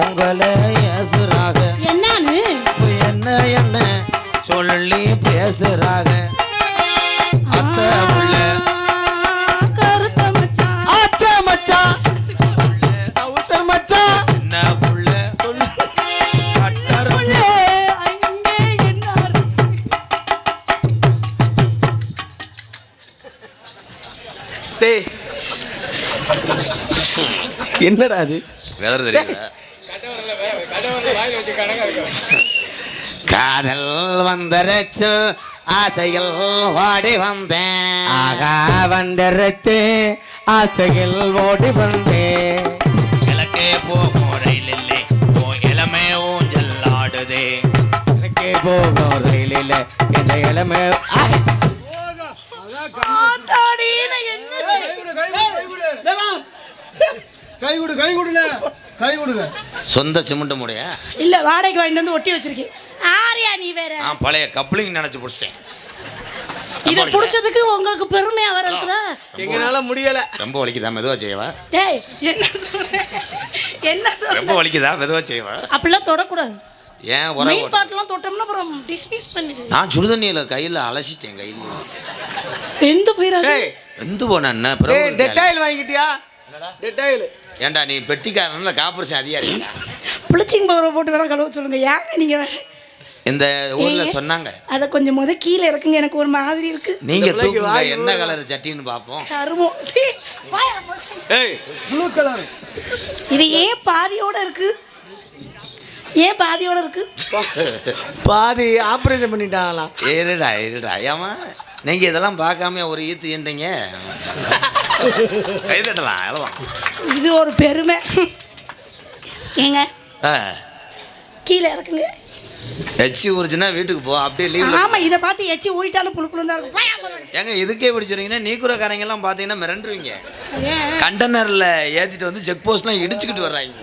உங்களை ஏசுறாக என்னன்னு என்ன என்ன சொல்லி பேசுறாக அத்தை உள்ள கருத்த மச்சான். ஆச்சா மச்சான். அவுத்தர் மச்சான். என்ன புள்ள. சொல்லு. டேய். என்னடா அது? வெதர் தெரியுதா? காதல் வந்தரச்சு ஆசைகள் ஓடி வந்தேன். ஆகா வந்தரச்சு ஆசையில் ஓடி வந்தேன். கிழக்கே போகும் ரயில் இல்லை உன் இளமே ஊஞ்சல் ஆடுதே. எனக்கே போகும் ரயிலில் இந்த இளமை கை கொடு கை கொடுல கை கொடுங்க சொந்த சிமெண்ட் முடைய? இல்ல வாடகைக்கு வாங்கிட்டு வந்து ஒட்டி வச்சிருக்கேன் ஆரியா நீ வேற. நான் பழைய கப்ளிங் நினைச்சு பிடிச்சிட்டேன். இத புடிச்சதுக்கு உங்களுக்கு பெருமையா வர இருக்குதா? எங்களால முடியல. ரொம்ப வலிக்குதா மெதுவா செய்வா டேய் என்ன சொல்ற? என்ன ரொம்ப சொல்ற வலிக்குதா மெதுவா செய்வா அப்படிலாம் தொடக்கூடாது. ஏன் உர மெயின் பார்ட்லாம் தொட்டோம்னா அப்புறம் டிஸ்மிஸ் பண்ணிடு. நான் சுடுதண்ணியில கையில அலசிட்டேன் கையில. எந்த போயிடாது டேய். எந்த போன என்ன டெட்டாயில் வாங்கிட்டியா? டெட்டாயில் ஏன்டா நீ பெட்டிக்காரன்ல காப்பரிசன் அதிகாரிடா ப்ளீச்சிங் பவுடர் போட்டு வேணா கழுவ சொல்லுங்க. ஏங்க நீங்க வேற? இந்த ஊர்ல? சொன்னாங்க. அத கொஞ்சம் முத கீழே இருக்குங்க எனக்கு ஒரு மாதிரி இருக்கு. நீங்க தூக்குங்க. என்ன? கலர் சட்டின்னு பாப்போம் கருமம். ஏய் ப்ளூ கலர் இது ஏன் பாதியோட இருக்கு? ஏன் பாதியோட இருக்கு? பாதி ஆபரேஷன் பண்ணிட்டாங்களாம். இருடா இருடா. ஏமா நீங்க இதெல்லாம் பார்க்காம ஒரு ஈத்து ஏண்டீங்க? கை தட்டலாம் எழலாம் இது ஒரு பெருமை. ஏங்க கீழே இருக்குங்க எச்சி ஊறிச்சுன்னா வீட்டுக்கு போ அப்படியே லீவ் ஆமா இத பார்த்து எச்சி ஊறிட்டாலும் புழு புழு தான் இருக்கும். ஏங்க இதுக்கே இப்படி சொன்னீங்கன்னா நீக்குறக்காரங்க எல்லாம் பார்த்தீங்கன்னா மிரண்டுருவீங்க. கண்டெய்னர்ல ஏத்திட்டு வந்து செக் போஸ்ட்லாம் இடிச்சுக்கிட்டு வர்றாங்க.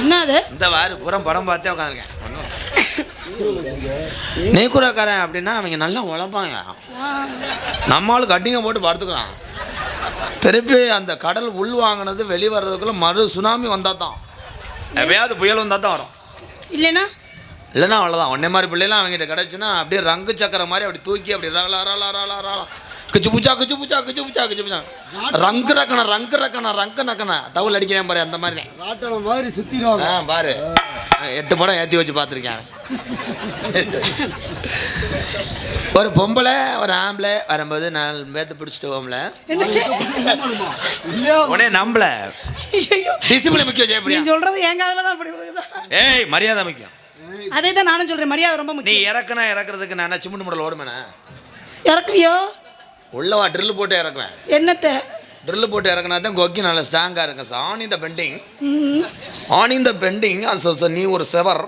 என்ன அது? இந்த வாரு புறம் படம் பார்த்தே உட்காந்துருக்கேன் நீக்குறக்காரன் அப்படின்னா அவங்க நல்லா உழைப்பாங்க. நம்மளும் கட்டிங்க போட்டு படுத்துக்கிறான். திருப்பி அந்த கடல் உள் வாங்கினது வெளியே வர்றதுக்குள்ள மறு சுனாமி வந்தால் தான் எப்பயாவது புயல் வந்தால் தான் வரும். இல்லைன்னா? இல்லைன்னா அவ்வளோதான் ஒன்னே மாதிரி பிள்ளைலாம் அவங்ககிட்ட கிடச்சுன்னா அப்படியே ரங்கு சக்கரம் மாதிரி அப்படி தூக்கி அப்படி ரலா ரலா ரலா ரலா கிச்சு பூச்சா கிச்சு பூச்சா கிச்சு பூச்சா கிச்சு பூச்சா. ரங்கு ரக்கண ரங்கு ரக்கண ரங்கு நக்கண தவுல் அடிக்கிறேன் பாரு அந்த மாதிரி தான். மாதிரி சுத்திடுவாங்க. ஆ பாரு. எட்டு படம் ஏற்றி வச்சு பார்த்துருக்கேன். ஒரு பொம்பளை ஒரு ஆம்பளை வரும்போது நாலு பேர்த்து பிடிச்சிட்டு போம்ல உடனே நம்பல. டிசிப்ளின் முக்கியம் நீ ஜெயப்பிரியா சொல்றது என் காதுல தான் அப்படி விழுகுதா? ஏய் மரியாதை முக்கியம். அதே தான் நானும் சொல்றேன் மரியாதை ரொம்ப நீ முக்கியம். இறக்குனா இறக்குறதுக்கு நான் சிமெண்ட் முடல் ஓடுமேனா இறக்குவியோ? உள்ளவா ட்ரில் போட்டு இறக்குவேன். என்னத்த? ட்ரில் போட்டு இறக்குனா தான் கொக்கி நல்லா ஸ்ட்ராங்காக இருக்கும் ஆன் இந்த பெண்டிங். ஆன் இந்த பெண்டிங் நீ ஒரு செவர்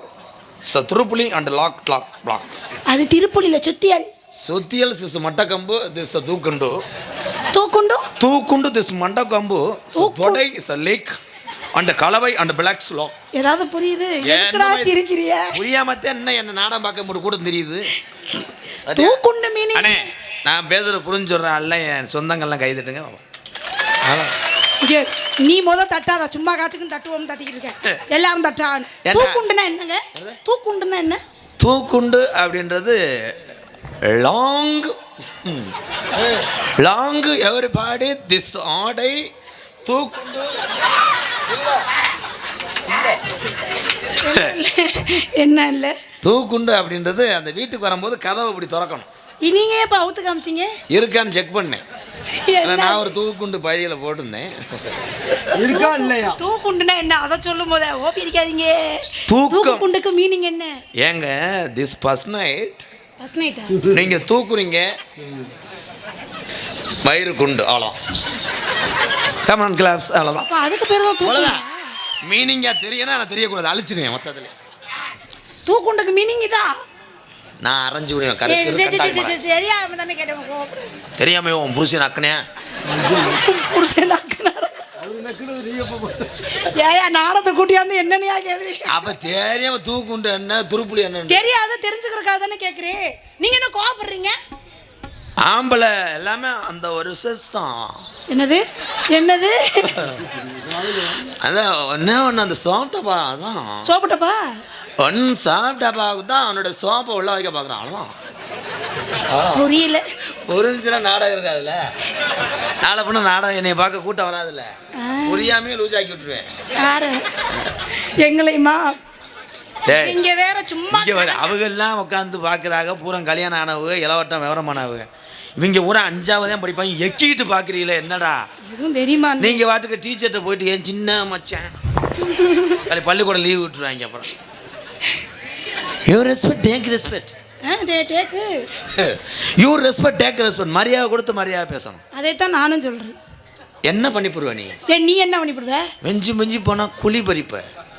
ச திருப்புலி அண்ட் லாக் லாக் பிளாக் அது திருப்புலியில சுத்தியால். சுத்தியல் சிஸ் மட்டக்கம்பு திஸ் தூக்குண்டு. தூக்குண்டோ? தூக்குண்டு திஸ் மண்டக்கம்பு. தொடை இஸ் லேக் அண்ட் கலவை அண்ட் பிளாக் ஸ்லோ ஏதாவது புரியுது? சிரிக்கிறிய? புரியாமத்தே என்ன என்ன நாடகம் பார்க்க முடியும் கூட தெரியுது? தூக்குண்ட மீனிங் அண்ணே நான் பேசுறது புரிஞ்சுடுறேன் அல்ல என் சொந்தங்கள்லாம் கை தட்டுங்க அதான். இங்க நீ முத தட்டாத சும்மா காச்சுக்கும் தட்டுவோம் தட்டிக்கிட்டு இருக்க எல்லாரும் தட்டான் என்ன? தூக்குண்டுனா என்னங்க? தூக்குண்டுனா என்ன? தூக்குண்டு அப்படின்றது லாங் லாங் எவரிபாடி திஸ் ஆடை தூக்குண்டு. என்ன இல்ல? தூக்குண்டு அப்படின்றது அந்த வீட்டுக்கு வரும்போது கதவை இப்படி திறக்கணும். நீங்க எப்ப அவுத்து காமிச்சீங்க? இருக்கான்னு செக் பண்ணேன்? நான் ஒரு தூக்குண்டு பையில போட்டிருந்தேன். இருக்கா இல்லையா? தூக்குண்டுனா என்ன? அதை சொல்லும் போதே ஓப்பி அடிக்காதீங்க. தூக்கம். தூக்குண்டுக்கு மீனிங் என்ன? ஏங்க திஸ் ஃபர்ஸ்ட் நைட் ஃபர்ஸ்ட் நைட்டா நீங்க தூக்குறீங்க. வயிறு குண்டு அவ்வளோ கமன் கிளாப்ஸ் அவ்வளோதான் அதுக்கு பேர் தான் தூக்குண்டா? அவ்வளோதான் மீனிங்கா தெரியனா நான் தெரியக்கூடாது. அழிச்சிருவேன் மொத்தத்தில். தூக்குண்டுக்கு மீனிங் இதா? நான் அரைஞ்சு விடுவேன் தெரியாம தானே கேட்டேன் கோவப்படு. தெரியாம உன் புருஷன் அக்கனே புருஷன்? ஏயா நாடத்தை கூட்டியாந்து என்னன்னையா கேள்வி? அப்ப தெரியாம தூக்குண்டு என்ன துருப்புளி என்ன தெரியாத தெரிஞ்சுக்கிறக்காக தானே நீங்க என்ன கோவப்படுறீங்க? ஆம்பளை எல்லாமே அந்த ஒரு செஸ் தான். என்னது? என்னது? அதான் ஒன்னே ஒன்று அந்த சோட்டப்பா அதான். சோப்பிட்டப்பா ஒன் சாப்பிட்டப்பாவுக்கு தான் அவனோட சோப்பை உள்ள வைக்க பார்க்குறான். அவ்வளோதான் புரியல. புரிஞ்சுன்னா நாடகம் இருக்காதுல்ல? நாளை பண்ண நாடகம் என்னை பார்க்க கூட்டம் வராதுல்ல? புரியாமே லூஸ் ஆக்கி விட்டுருவேன். எங்களையுமா? இங்க வேற சும்மா இங்கே வர அவங்கெல்லாம் உட்காந்து பார்க்குறாங்க பூரா கல்யாணம் ஆனவங்க இளவட்டம் விவரமானவங்க இவங்க பூரா அஞ்சாவது தான் படிப்பாங்க. எக்கிட்டு பார்க்குறீங்களே என்னடா? எதுவும் தெரியுமா நீங்கள் வாட்டுக்கு டீச்சர்கிட்ட போயிட்டு ஏன் சின்ன மச்சான்? அது பள்ளிக்கூடம் லீவ் விட்டுருவாங்க அப்புறம். You respect take respect you respect take respect மரியாதை கொடுத்து மரியாதை பேசணும். அதைத்தான் நானும் சொல்றேன். என்ன பண்ணி போடுவ நீ நீ என்ன பண்ணி போடுத மெஞ்சி மெஞ்சி போனால் குழி பறிப்ப.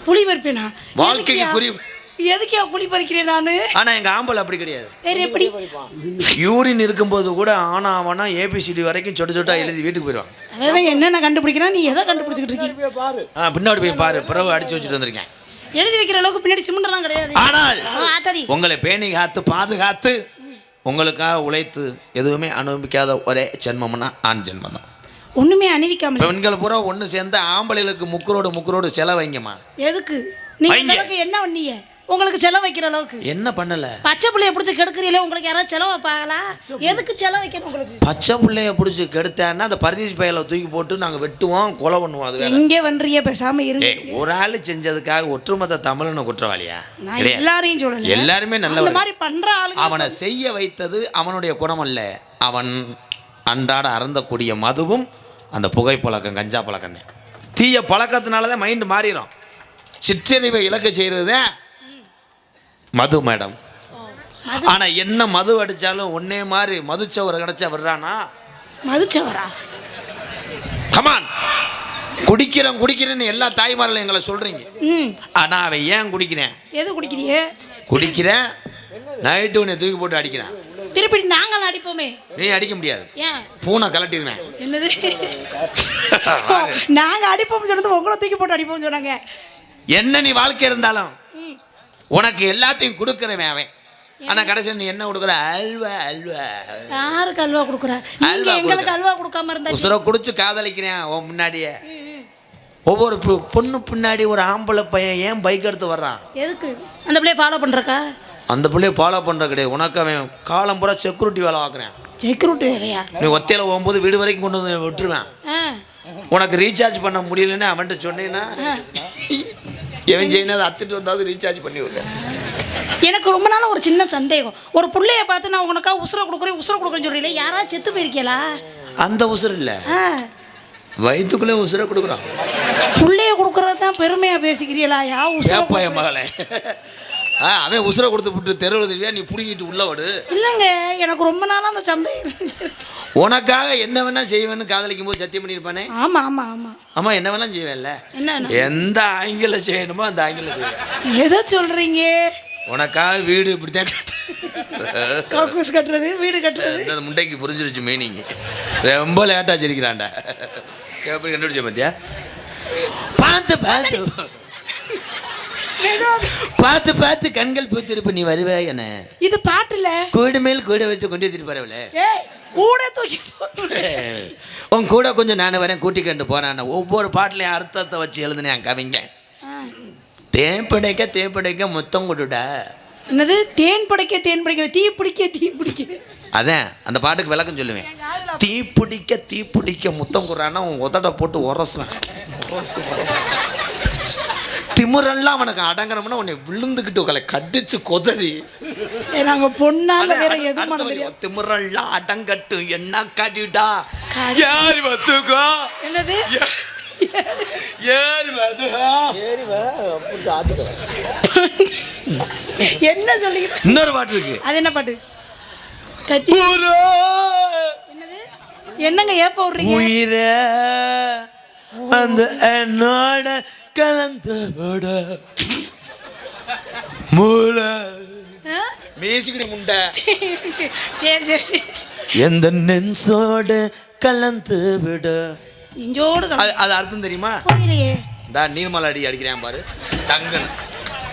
புளி பறிப்பேனா? வாழ்க்கைக்கு? குறி- எதுக்கியா புளி பறிக்கிறேன் நானு? ஆனால் எங்கள் ஆம்பளை அப்படி கிடையாது. வேற எப்படி? யூரின் இருக்கும்போது கூட ஆனா அவனா ஏபிசிடி வரைக்கும் சொட்டு சொட்டா எழுதி வீட்டுக்கு போயிடுவான் அதான் என்னென்ன கண்டுபிடிக்கிறான் நீ எதை கண்டுபிடிச்சிக்கிட்டு இருக்கீங்க பாரு பின்னாடி போய் பாரு. பிறகு அடிச்சு வச்சுட்டு வந்திருக்கேன். எழுதி வைக்கிற அளவுக்கு பின்னாடி சிமெண்ட்லாம் கிடையாது. ஆனால் ஆத்தாடி. உங்களை பேணி காத்து பாதுகாத்து உங்களுக்காக உழைத்து எதுவுமே அனுபவிக்காத ஒரே ஜென்மம்னா ஆண் ஜென்மம் தான். ஒண்ணுமே அணிவிக்காம பெண்கள் பூரா ஒன்று சேர்ந்து ஆம்பளைகளுக்கு முக்கரோடு முக்கரோடு செலவைங்கம்மா. எதுக்கு? நீங்க என்ன பண்ணீங்க உங்களுக்கு செலவு வைக்கிற அளவுக்கு. என்ன பண்ணல? பச்சை பிள்ளைய பிடிச்சி கெடுக்கிறீங்களே உங்களுக்கு யாராவது செலவு வைப்பாங்களா? எதுக்கு செலவு வைக்கணும் உங்களுக்கு? பச்சை பிள்ளைய பிடிச்சி கெடுத்தான்னா அந்த பரதேசி பையில தூக்கி போட்டு நாங்கள் வெட்டுவோம் கொலை பண்ணுவோம் அது இங்கே வன்றீங்க பேசாம இருங்க ஏய் ஒரு ஆள் செஞ்சதுக்காக ஒற்றுமொத்த தமிழனை குற்றவாளியா. எல்லாரையும் சொல்லல. எல்லாருமே நல்லவர். மாதிரி பண்ற ஆளுங்க அவனை செய்ய வைத்தது அவனுடைய குணம் அல்ல. அவன் அன்றாட அருந்தக்கூடிய மதுவும் அந்த புகை பழக்கம் கஞ்சா பழக்கம் தான் தீய பழக்கத்தினால தான் மைண்டு மாறிடும் சிற்றறிவை இழக்க செய்கிறது மது மேடம். மது ஆனா என்ன மது அடிச்சாலும் ஒன்னே மாதிரி மதுச்சவரை கிடைச்சா விடுறானா மதுச்சவரா? கமான் குடிக்கிறேன் குடிக்கிறேன்னு எல்லா தாய்மார்களும் எங்களை சொல்றீங்க. ம். ஆனா அவன் ஏன் குடிக்கிறேன்? எது குடிக்கிறீங்க குடிக்கிறேன் நைட்டு உன்னை தூக்கி போட்டு அடிக்கிறேன். திருப்பி நாங்கள் அடிப்போமே. நீ அடிக்க முடியாது. ஏன்? பூனை கலட்டிடுவேன். என்னது? ஓ, நாங்க அடிப்போம் சொன்னது உங்களை தூக்கி போட்டு அடிப்போம் சொன்னாங்க. என்ன நீ வாழ்க்கை இருந்தாலும். உனக்கு எல்லாத்தையும் கொடுக்குறவன் அவன். ஆனா கடைசியில் நீ என்ன கொடுக்குற? அல்வா அல்வா. யாருக்கு அல்வா கொடுக்குறா? நீங்க எங்களுக்கு. அல்வா கொடுக்காம இருந்தா உசுரை குடிச்சு காதலிக்கிறேன் உன் முன்னாடியே. ஒவ்வொரு பொண்ணு பின்னாடி ஒரு ஆம்பளை பையன் ஏன் பைக் எடுத்து வர்றான்? எதுக்கு? அந்த பிள்ளைய ஃபாலோ பண்றக்கா? அந்த பிள்ளைய ஃபாலோ பண்ற கிடையாது. உனக்கு அவன் காலம் பூரா செக்யூரிட்டி வேலை பார்க்குறேன். செக்யூரிட்டி வேலையா? நீ ஒத்தையில போகும்போது வீடு வரைக்கும் கொண்டு வந்து விட்டுருவேன். உனக்கு ரீசார்ஜ் பண்ண முடியலன்னு அவன்கிட்ட சொன்னீங்கன்னா எவன் அதை அத்துட்டு வந்தாவது ரீசார்ஜ் பண்ணி விடுறேன் எனக்கு ரொம்ப நாள் ஒரு சின்ன சந்தேகம். ஒரு புள்ளைய பார்த்து நான் உனக்கா உசுரை கொடுக்குறேன் உசுரை கொடுக்குறேன்னு சொல்றீங்களே யாராவது செத்து போயிருக்கீங்களா? அந்த உசுர் இல்லை. வயிற்றுக்குள்ளே உசுரை கொடுக்குறான். புள்ளைய கொடுக்கறது தான் பெருமையா பேசிக்கிறீங்களா? யா உசுரை மகளே. ஆ அவன் உசுரை கொடுத்து விட்டு தெருவில் தெரியா நீ பிடிங்கிட்டு உள்ள விடு இல்லைங்க எனக்கு ரொம்ப நாளா அந்த இருக்கு. உனக்காக என்ன வேணா செய்வேன்னு காதலிக்கும் போது சத்தியம் பண்ணியிருப்பானே? ஆமா ஆமா ஆமா. ஆமா என்ன வேணா செய்வேன்ல. என்ன எந்த ஆங்கில செய்யணுமோ அந்த ஆங்கில செய்வேன். எதை சொல்றீங்க? உனக்காக வீடு இப்படித்தான் கக்கூஸ் கட்டுறது வீடு கட்டுறது. இந்த முண்டைக்கு புரிஞ்சிருச்சு மீனிங் ரொம்ப லேட்டாக சிரிக்கிறான்டா. எப்படி கண்டுபிடிச்ச பாத்தியா? பார்த்து பார்த்து. பார்த்து பார்த்து கண்கள் பூத்திருப்பு நீ வருவே என்ன இது பாட்டுல. கூடு மேல் கூட வச்சு கொண்டு எடுத்துட்டு போறவள. கூட தூக்கி. உன் கூட கொஞ்சம் நான் வரேன் கூட்டி கண்டு போறேன் ஒவ்வொரு பாட்டுலையும் அர்த்தத்தை வச்சு எழுதுனேன் கவிங்க. தேன் பிடைக்க தேன் பிடைக்க மொத்தம் கொடுடா. என்னது? தேன் படைக்க தேன் படைக்கிற தீ பிடிக்க தீ பிடிக்க. அதான் அந்த பாட்டுக்கு விளக்கம் சொல்லுவேன். தீ பிடிக்க தீ பிடிக்க முத்தம் குறான்னா உன் உதட போட்டு உரசுவேன். திமிரெல்லாம் அவனுக்கு அடங்கணும்னா உன்னை விழுந்துக்கிட்டு உங்களை கடிச்சு கொதறி. ஏய், நாங்க பொண்ணால வேற எதுவும் அடுத்த பண்ண வரி, தெரியாது திமிரெல்லாம் அடங்கட்டு என்ன காட்டிட்டா காட்டி- யார் வந்துக்கோ. என்னது? என்ன சொல்லி இன்னொரு பாட்டு இருக்கு. அது என்ன பாட்டு? என்னங்க ஏப்ப விடுறீங்க? உயிரே அந்த என்னோட கலந்து விட மூளை. ஆ? மேசிக்கிற முண்டை. சரி சரி எந்த நெஞ்சோட கலந்து விட இஞ்சோடு. அது அது அர்த்தம் தெரியுமா? புரியலையே. இந்த நீர்மலை அடி அடிக்கிறேன் பாரு. தங்கன்.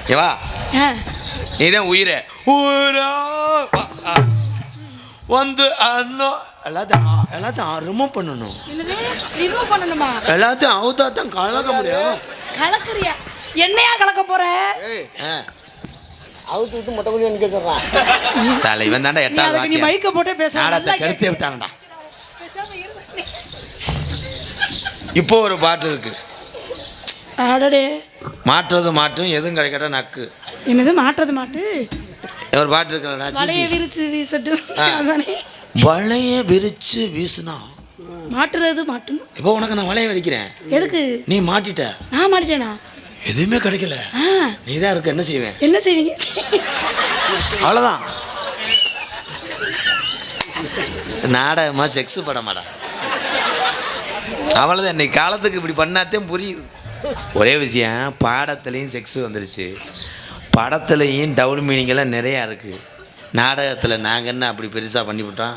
ஏவா. நீதான் உயிரே. ஆ. வந்து அண்ணோ எல்லாத்தையும் எல்லாத்தையும் ரிமூவ் பண்ணணும். என்னது? ரிமூவ் பண்ணணுமா? எல்லாத்தையும் அவுத்தா தான் கலக்க முடியும். கலக்குறியா? என்னையா கலக்க போற? ஆ. அவுத்து விட்டு மொட்டை கொஞ்சம் நிற்க சொல்கிறான் தலைவன் தாண்டா எட்டாவது நீ. மைக்க போட்டே பேச நாடகத்தை நல்லா கெடுத்து விட்டாங்கடா. இப்போ ஒரு பாட்டு இருக்கு. அடடே. மாற்றுறது மாட்டும் எதுவும் கிடைக்கட்ட நக்கு. என்னது மாட்டுறது மாட்டு? ஒரு பாட்டு இருக்குல்லடா சீட்டி. விரிச்சு வீசட்டும். வளைய விரிச்சு வீசுனா மாட்டுறது மாட்டும் இப்போ உனக்கு நான் வளைய விரிக்கிறேன் எதுக்கு? நீ மாட்டிட்ட. நான் மாட்டிட்டேனா? எதுவுமே கிடைக்கல. ஆ. நீ தான் இருக்க என்ன செய்வேன்? என்ன செய்வீங்க? அவ்வளோதான் நாடகமா செக்ஸ் படமாடா. அவ்வளோதான் இன்னைக்கு காலத்துக்கு இப்படி பண்ணாதான் புரியுது. ஒரே விஷயம் பாடத்துலேயும் செக்ஸ் வந்துருச்சு. படத்துலேயும் டவுன் மீனிங் எல்லாம் நிறையா இருக்குது நாடகத்தில் நாங்கள் என்ன அப்படி பெருசாக பண்ணிவிட்டோம்?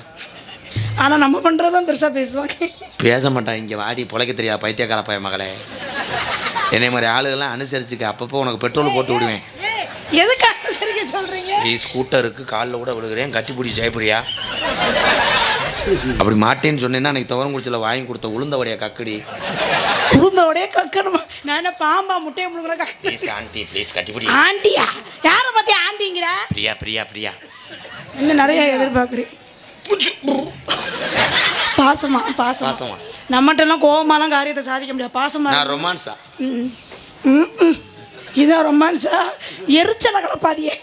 ஆனா நம்ம பண்றதுதான் பெருசா பேசுவாங்க. பேச மாட்டான் இங்கே வாடி பொழைக்க தெரியாது பைத்தியக்கார பையன் மகளே. என்னை மாதிரி ஆளுகள்லாம் அனுசரிச்சுக்க அப்பப்போ உனக்கு பெட்ரோல் போட்டு விடுவேன். ஏய், எதுக்கு அனுசரிக்க சொல்றீங்க? நீ ஸ்கூட்டருக்கு காலில் கூட விழுகிறேன். கட்டிப்பிடி ஜெயப்பிரியா. அப்படி மாட்டேன்னு சொன்னேன்னா அன்னைக்கு துவரம் குடிச்சில் வாங்கி கொடுத்த உளுந்த வடையா கக்கடி. உளுந்தோடய கக்கணுமா நான் என்ன பாம்பா முட்டையை முழுங்குற கக்க ப்ளீஸ் ஆண்டி ப்ளீஸ் கட்டிப்பிடி. ஆண்டியா? யார பத்தி ஆண்டிங்கிற? பிரியா பிரியா பிரியா. இன்னும் நிறைய எதிர்பார்க்குறேன். பாசமா பாசமா. பாசமா. நம்மகிட்ட எல்லாம் கோவமாலாம் காரியத்தை சாதிக்க முடியாது. பாசமா நான் ரொமான்ஸா? ம். ம், ம். இதான் ரொமான்ஸா? எரிச்சல கிடப்பாடியே.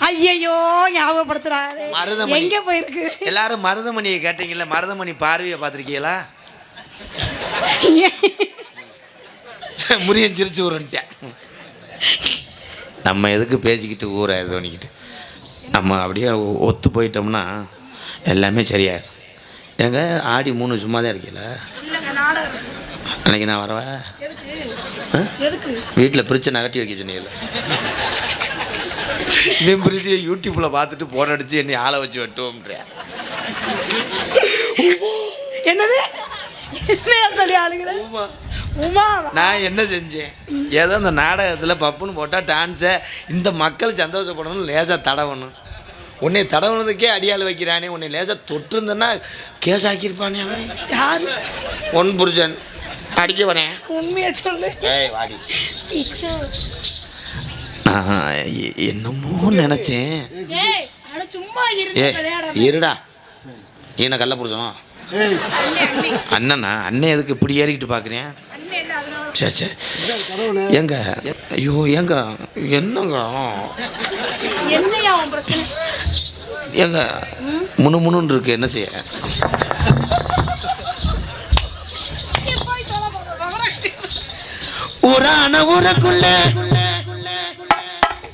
ஐயையோ ஞாபகப்படுத்துறாரு. மருதமணி. எங்க போயிருக்கு? எல்லாரும் மருதமணியை கேட்டீங்கல்ல மருதமணி பார்வையை பார்த்துருக்கீங்களா? முறியன் சிரிச்சு உருன்ட்டேன் நம்ம எதுக்கு பேசிக்கிட்டு ஊரை இது பண்ணிக்கிட்டு நம்ம அப்படியே ஒ- ஒத்து போயிட்டோம்னா எல்லாமே சரியாயிடும் எங்க ஆடி மூணு சும்மா தான் இருக்கீங்கள அன்னைக்கு நான் வரவா? எதுக்கு? வீட்டில் பிரித்து நகட்டி வைக்க சொன்னீங்கல்ல. இவன் பிரித்து யூடியூப்பில் பார்த்துட்டு போன் அடித்து என்னை ஆளை வச்சு வெட்டுவோம்ன்றேன் என்னது? சொல்லி ஆளுங்கிற உமா. நான் என்ன செஞ்சேன்? ஏதோ இந்த நாடகத்தில் பப்புன்னு போட்டால் டான்ஸை இந்த மக்கள் சந்தோஷப்படணும் லேசாக தடவணும். உன்னை தடவுனதுக்கே அடியாள் வைக்கிறானே. உன்னை லேசாக தொட்டிருந்தேன்னா கேஸ் ஆக்கியிருப்பானே அவன். யாரு? ஒன் புருஷன். அடிக்க வரேன் உண்மையை சொல்லு. ஏய் வாடி. என்னமோ நினச்சேன். சும்மா இருடா. நீ என்ன கள்ள புருஷனோ ஏய் அண்ணனா? அண்ணன் எதுக்கு இப்படி ஏறிக்கிட்டு பார்க்குறேன் சரி சரி. ஏங்க ஐயோ ஏங்க என்னங்க? ஏங்க முணு முணுன்னு இருக்கு என்ன செய்ய? ஊரான ஊருக்குள்ள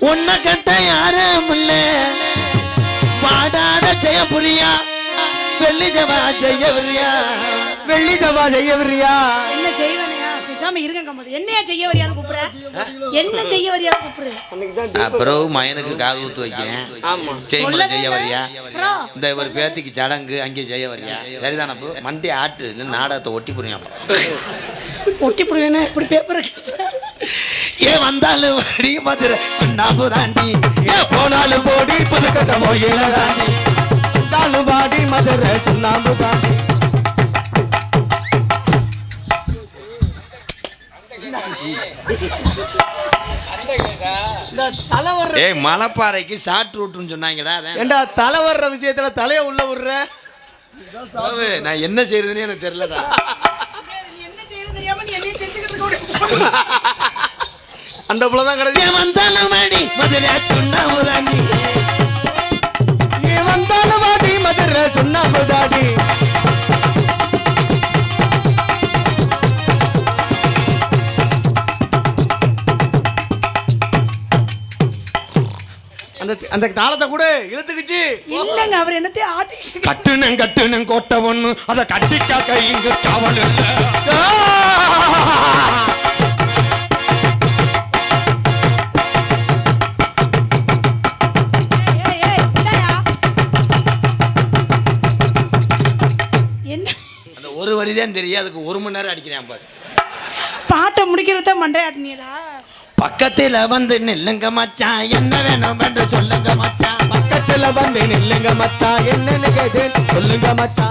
உன்னை கட்ட யாரும் இல்ல. பாடாத ஜெயபுரியா வெள்ளி ஜவா ஜெயபுரியா வெள்ளி செய்ய என்ன செய்வனையா பேசாம இருங்க கம்மது என்னையா செய்ய வரியான்னு கூப்பிடுற? என்ன செய்ய வரியான்னு கூப்பிடுற? அன்னைக்கு தான் அப்புறம் மயனுக்கு காது ஊத்து வைக்கேன். ஆமா. செய்முறை செய்ய வரியா? ப்ரோ, இந்த ஒரு பேத்திக்கு சடங்கு அங்கே செய்ய வரியா? சரிதானே அப்போ? மண்டி ஆட்டு இல்லை நாடகத்தை ஒட்டி புரியாம ஒட்டி போடுவேன்னு இப்படி பேப்பர் ஏன் வந்தாலும் அடி மதுரை சுண்ணாம்பு தாண்டி. ஏன் போனாலும் போடி புதுக்கட்ட மொயில தாண்டி. தாலுபாடி மதுரை சுண்ணாம்பு தாண்டி. ஏய் மலைப்பாறைக்கு ஷார்ட் ரூட்டுன்னு சொன்னாங்கடா அதான். ஏண்டா தலை வர்ற விஷயத்துல தலைய உள்ள விடுற நான் என்ன செய்யறதுன்னு எனக்கு தெரியலடா. என்ன செய்யறது தெரியாம நீ என்னையும் செஞ்சுக்கிட்டு இருக்க அந்த புள்ள தான் கிடைச்சி ஏன் வந்தாலும் மதுரை சுண்ணாம்பு அந்த தாளத்தை கூட இழுத்துக்கிச்சு. இல்லைங்க அவர் என்னத்தையும் ஆட்டி கட்டுனன் கட்டுனன் கோட்டை ஒண்ணு அத கட்டிக்காக்க இங்கு காவல் இல்ல. ஏய், ஏய், இந்தாயா. என்ன? அந்த ஒரு வரி தான் தெரியும் அதுக்கு ஒரு மணி நேரம் அடிக்கிறேன் பாரு. பாட்டை முடிக்கிறத மண்டையாட்டினீங்களா? பக்கத்தில் வந்து நில்லுங்க மச்சான் என்ன வேணும் என்று சொல்லுங்க மச்சான் பக்கத்தில் வந்து நில்லுங்க மத்தா என்னன்னு கேட்டு சொல்லுங்க மத்தா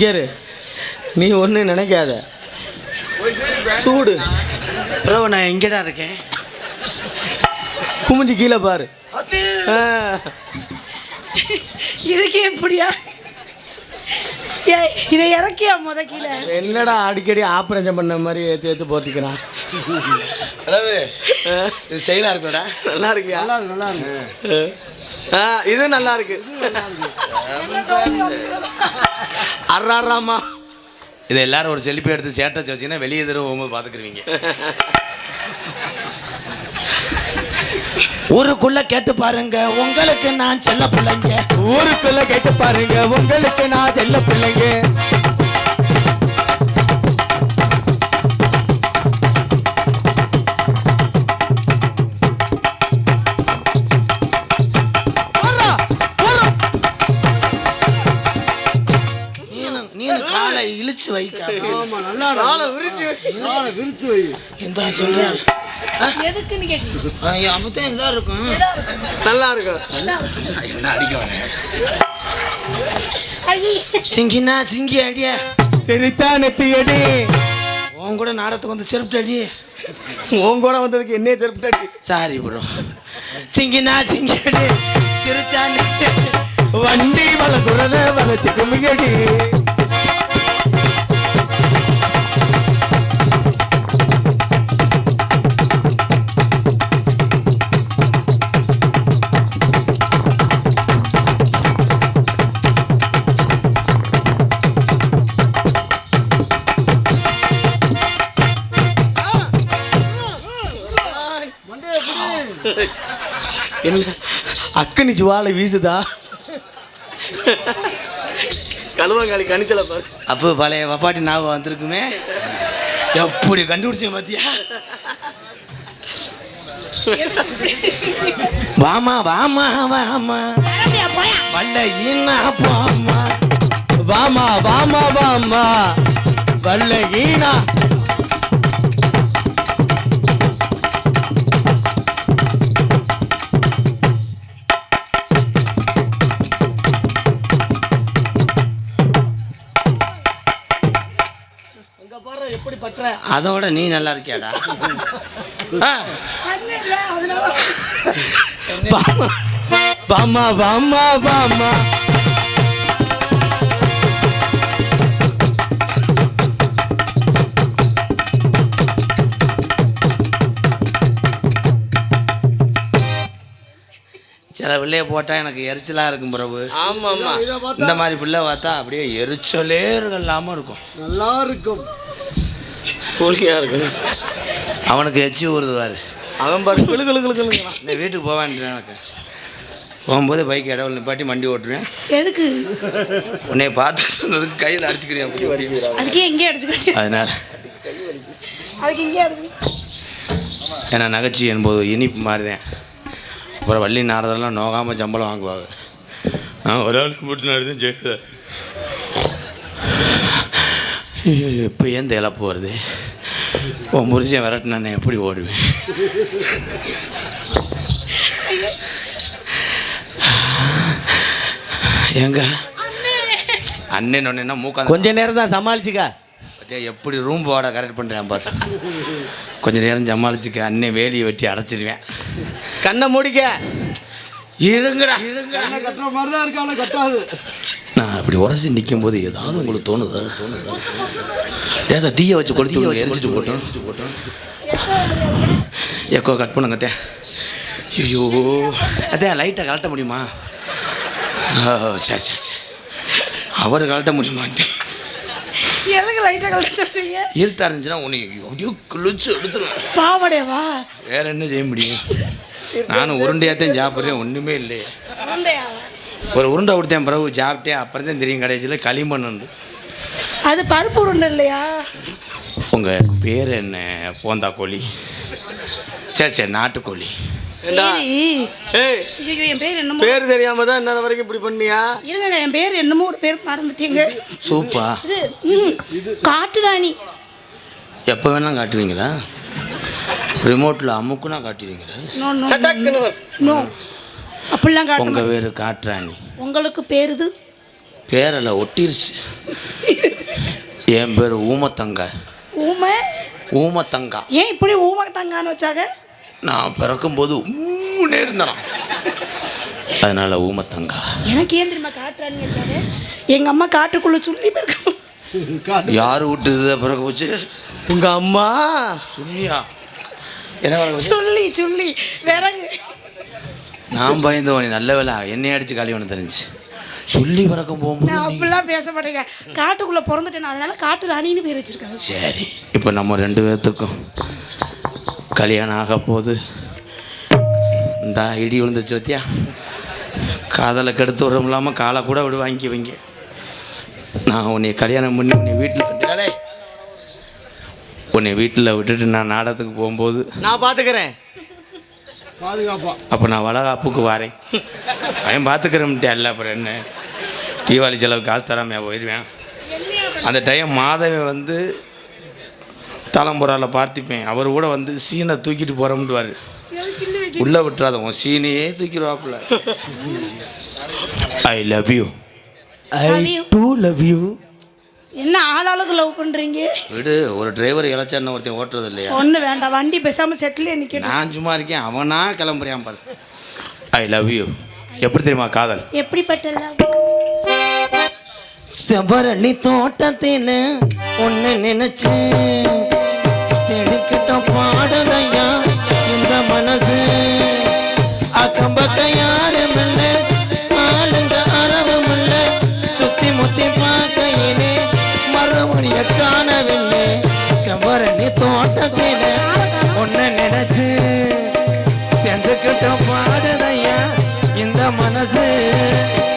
இங்க இரு. நீ ஒண்ணு நினைக்காத. சூடு. பிரபு நான் எங்கடா இருக்கேன். குமிஞ்சு கீழே பாரு. இதுக்கு எப்படியா இதை இறக்கியா முத கீழே? என்னடா அடிக்கடி ஆபரேஷன் பண்ண மாதிரி ஏத்து ஏத்து போத்திக்கிறான். இது செயலா இருக்குடா நல்லா இருக்கியா? நல்லா இருக்கு நல்லா இருக்கு. இது நல்லா இருக்கு. அர்றாராமா இது எல்லாரும் ஒரு செல்ஃபி எடுத்து சேட்டை வச்சீங்கன்னா வெளியே தடவை போகும்போது பார்த்துக்குருவீங்க. ஊருக்குள்ள கேட்டு பாருங்க உங்களுக்கு நான் செல்ல பிள்ளைங்க. ஊருக்குள்ள கேட்டு பாருங்க உங்களுக்கு நான் செல்ல பிள்ளைங்க. இழுச்சு வைக்க. ஆமா நல்லா நாளை விரிச்சு நாளை விரிச்சு வை. இந்த சொல்றேன் எதுக்குன்னு இருக்கும். நல்லா இருக்கு? என்ன அடிக்க வரேன் சிங்கினா சிங்கி அடியா. சரித்தான் நெத்தியடி உன் கூட நாடத்துக்கு வந்து செருப்பு அடி. உன் கூட வந்ததுக்கு என்னைய செருப்பு சாரி ப்ரோ சிங்கினா சிங்கி அடி. சிரிச்சாண்டி வண்டி வள குரல வளர்ச்சி என்ன அக்கனி ஜுவாலை வீசுதா? கழுவங்காலி கணிச்சல பாரு. அப்போ பழைய வப்பாட்டி ஞாபகம் வந்திருக்குமே. எப்படி கண்டுபிடிச்சேன் பாத்தியா? வாமா வாமா வாமா. வல்ல ஈனா போமா வாமா வாமா வாமா. வல்ல ஈனா அதோட நீ நல்லா இருக்கியாடா? வாமா வாமா வாமா சில பிள்ளைய போட்டா எனக்கு எரிச்சலா இருக்கும் பிரபு. ஆமா ஆமா இதை பார்த்தா இந்த மாதிரி பிள்ளை பார்த்தா அப்படியே எரிச்சலே இல்லாம இருக்கும். நல்லா இருக்கும். கூலிங்கா இருக்கு அவனுக்கு எச்சி ஊறுதுவாரு அவன் பாரு கிளு கிளு கிளு கிளுங்கிறான். இந்த வீட்டுக்கு வேண்டியது எனக்கு. போகும்போது பைக் இடவில் நிப்பாட்டி வண்டி ஓட்டுவேன். எதுக்கு? உன்னை பார்த்து சொன்னதுக்கு கையில் அடிச்சுக்கிறேன் அப்படி அதுக்கே எங்கே அடிச்சுக்கிட்டு அதனால. அதுக்கு அடிச்சு. ஏன்னா நகைச்சுவை என்பது இனிப்பு மாதிரிதான் அப்புறம் வள்ளி நாரதெல்லாம் நோகாமல் சம்பளம் வாங்குவாங்க. நான் ஒரு ஆள் போட்டு நடத்தும் ஜெயித இப்போ ஏன் இழப்பு வருது? உன் புரிச்சன் விரட்டு நான் எப்படி ஓடுவேன்? எங்க? அண்ணன் ஒன்னா மூக்கா கொஞ்ச நேரம் தான் சமாளிச்சுக்க எப்படி ரூம் போட கரெக்ட் பண்ணுறேன் பாரு. கொஞ்ச நேரம் சமாளிச்சுக்க அண்ணன் வேலியை வெட்டி அடைச்சிடுவேன் கண்ணை மூடிக்க. இருங்கடா. என்ன கட்டுற மாதிரி தான் இருக்கு ஆனால் கட்டாது. நான் அப்படி உரசி நிற்கும் போது ஏதாவது உங்களுக்கு தோணுதா? ஏன் சார் தீயை வச்சு கொளுத்தி விடுங்க, எரிஞ்சிட்டு போட்டோம். போட்டோம் எக்கோ கட் பண்ணுங்க அத்தே ஐயோ. அதே லைட்டை கலட்ட முடியுமா? ஓ சரி சரி சரி. அவர் கலட்ட முடியுமான்ட்டு எதுக்கு லைட்டாக கலந்து சொல்றீங்க? இருட்டா இருந்துச்சுன்னா உன்னை அப்படியே கிழிச்சு எடுத்துருவேன். பாவடையவா? வேற என்ன செய்ய முடியும்? நானும் உருண்டையாத்தையும் சாப்பிட்றேன் ஒன்றுமே இல்லையே. ஒரு உருண்டை கொடுத்தேன் பிறகு சாப்பிட்டேன். அப்புறம் தான் தெரியும் கடைசியில் களிமண் உண்டு அது பருப்பு உருண்டை இல்லையா? உங்கள் பேர் என்ன? போந்தா கோழி. சரி சரி நாட்டுக்கோழி பேர் என்னமோ? பேர் தெரியாம தான் இன்ன வரைக்கும் இப்படி பண்ணியா? இருங்க என் பேர் என்னமோ ஒரு பேர் மறந்துட்டீங்க. சூப்பா. காட்டுராணி எப்போ வேணாலும் காட்டுவீங்களா? ரிமோட்டில் அமுக்குனா காட்டுவீங்களா அப்படிலாம் உங்கள். பேர் காட்டுறாணி உங்களுக்கு பேர் இது பேரில் ஒட்டிருச்சு. என் பேர் ஊமத்தங்கா. ஊமை? ஊமத்தங்கா. ஏன் இப்படி ஊமை தங்கான்னு வச்சாங்க? நான் பிறக்கும்போது ஊனே இருந்தேன். அதனால ஊமத்தங்கா. எனக்கு ஏன் தெரியுமா காட்டுறான்னு வச்சாங்க? எங்க அம்மா காட்டுக்குள்ள சொல்லி போயிருக்காங்க யார் விட்டுது பிறகு போச்சு? உங்க அம்மா. சுண்ணியா என்ன? சொல்லி சொல்லி விறகு. நான் பயந்தவன் நல்ல வேலை என்னைய அடிச்சு காலி பண்ண தெரிஞ்சு சொல்லி பிறக்கும் போகும்போது நான் அப்படிலாம் பேச மாட்டேங்க. காட்டுக்குள்ள பிறந்துட்டேன். அதனால காட்டு ராணின்னு பேர் வச்சிருக்காங்க. சரி இப்போ நம்ம ரெண்டு பேர்த்துக்கும் கல்யாணம் ஆக போகுது. இந்த இடி விழுந்துச்சு வத்தியா காதலை கெடுத்து விட இல்லாமல் காலை கூட விடு வாங்கி வைங்க. நான் உன்னை கல்யாணம் பண்ணி உன்னை வீட்டில் உன்னை வீட்டில் விட்டுட்டு நான் நாடகத்துக்கு போகும்போது நான் பாத்துக்கிறேன். பாதுகாப்பா. அப்போ நான் வளகாப்புக்கு வரேன். அவன் பார்த்துக்கிறேன்ட்டு அல்ல அப்புறம் என்ன? தீபாவளி செலவு காசு தராமையா போயிடுவேன் அந்த டைம் மாதவி வந்து தலம்புறாவில் பார்த்திப்பேன். அவர் கூட வந்து சீனை தூக்கிட்டு போகிறோம்ட்டுவார் உள்ளே விட்டுறாத உன் சீனையே தூக்கிடுவாப்புல. I love you Love you. Too love you என்ன ஆளாளுக்கு லவ் பண்றீங்க? விடு ஒரு டிரைவர் இளைச்சான்னு ஒருத்தன் ஓட்டுறது இல்லையா ஒண்ணு வேண்டாம் வண்டி பேசாம செட்டில் நிக்கணும் நான் சும்மா இருக்கேன் அவனா கிளம்புறியான் பாரு. ஐ லவ் யூ எப்படி தெரியுமா காதல்? எப்படிப்பட்ட love? செவரளி தோட்டத்தில் ஒன்று நினைச்சு தெடுக்கிட்ட பாடுதையா இந்த மனசு அக்கம் இந்த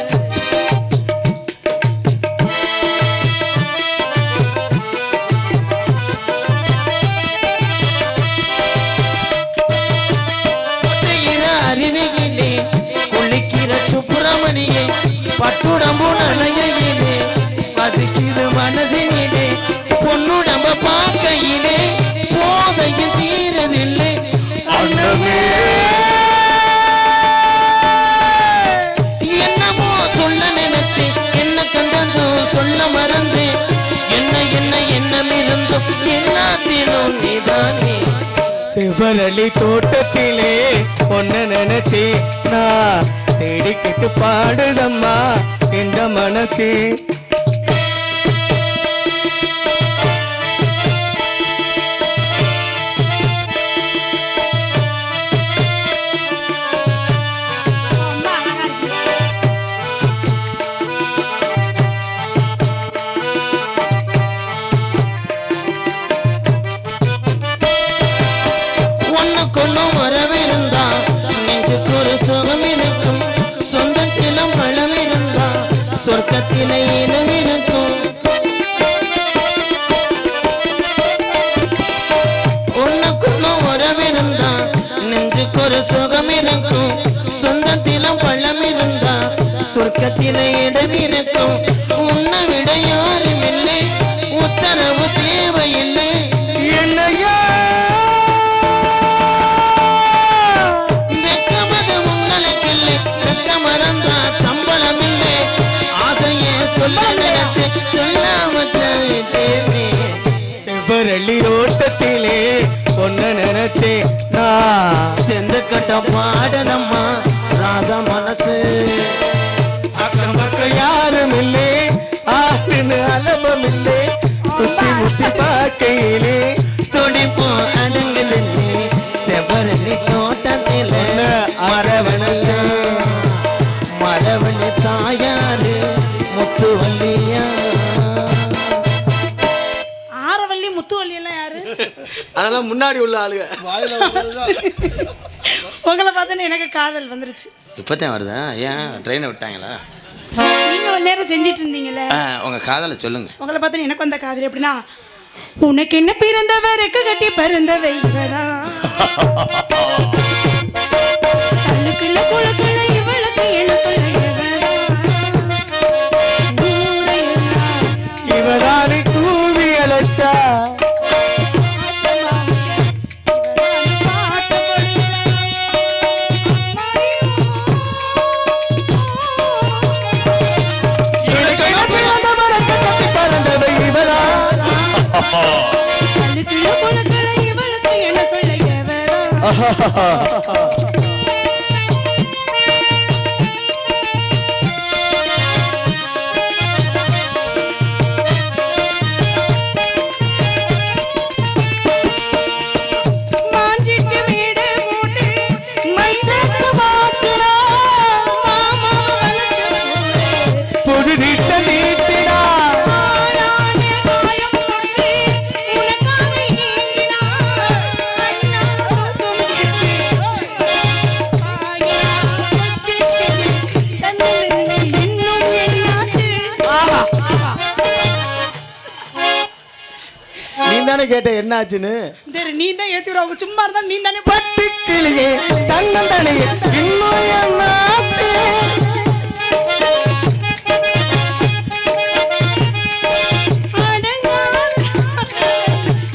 என்ன எல்லாத்திலும் நீதானே. சிவரளி தோட்டத்திலே ஒன்ன நினைச்சி நான் தேடிக்கிட்டு பாடுதம்மா என்ற மனசு சொர்க்கத்திலே இனம் இருக்கும் ஒன்னுக்குள்ளும் நெஞ்சுக்கு ஒரு சுகம் இருக்கும். சொந்தத்திலும் இருந்தா சொர்க்கத்திலே நினைச்சு சொல்லாம தவித்தேனே சிவரளி தோட்டத்திலே ஒன்ன நினைச்சி நான் செந்து கட்ட பாடதம்மா ராத மனசு. அக்கம் பக்கம் யாரும் இல்லை ஆளுன்னு அலபம் இல்லை. சுத்தி முத்தி பார்க்கையிலே அதெல்லாம் முன்னாடி உள்ள ஆளுங்க உங்களை பார்த்தோன்னே எனக்கு காதல் வந்துருச்சு. இப்போத்தான் வருதா? ஏன்? ட்ரெயினை விட்டாங்களா? நீங்க ஒரு நேரம் செஞ்சிட்டு இருந்தீங்கல்ல. ஆ, உங்க காதலை சொல்லுங்க. உங்களை பார்த்தோன்னே எனக்கு வந்த காதல் எப்படின்னா உனக்கு என்ன பிறந்தவ? ரெக்க கட்டி பிறந்தவ இவரா கண்ணுக்குள்ள குளக்குள்ள இவளுக்கு என்ன இவரா? மாஞ்சிட்டு தானே கேட்ட என்னாச்சுன்னு? சரி நீ தான் ஏத்தி விட அவங்க சும்மா இருந்தா நீ தானே பட்டி கிளியே தன்னந்தனே இன்னும் என்னாச்சு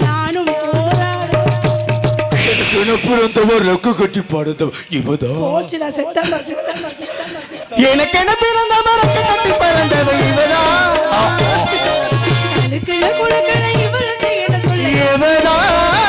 நானும் போராட பிறந்தவர் ரெக்கு கட்டி பாடுந்தவ இவதான் போச்சுடா செத்தாண்டா செத்தாண்டா செத்தாண்டா செத்தாண்டா. எனக்கு என்ன பிறந்தவர் ரெக்கு கட்டி இவதான் இவளுக்கு என்ன சொல்ல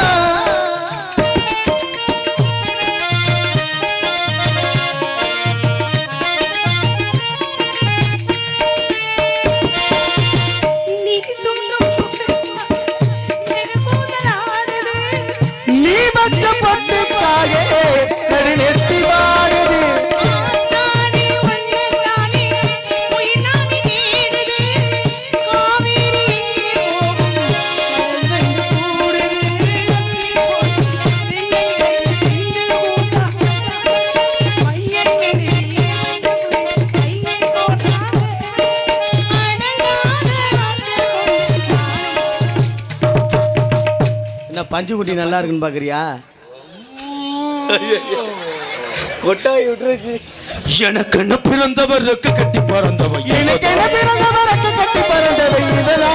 பஞ்சுக்குட்டி நல்லா இருக்குன்னு பாக்குறியா? கொட்டாய் விட்டுருச்சு. எனக்கு என்ன பிறந்தவர் ரெக்க கட்டி பறந்தவர்? எனக்கு என்ன பிறந்தவர் ரெக்க கட்டி பறந்தவர் இவரா?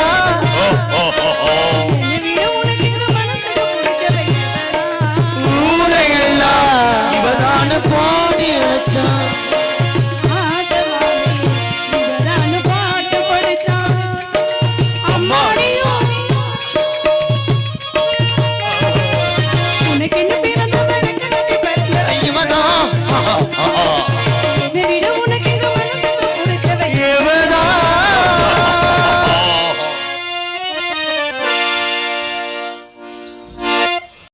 ஊரையெல்லாம் இவதான கோடி லட்சம்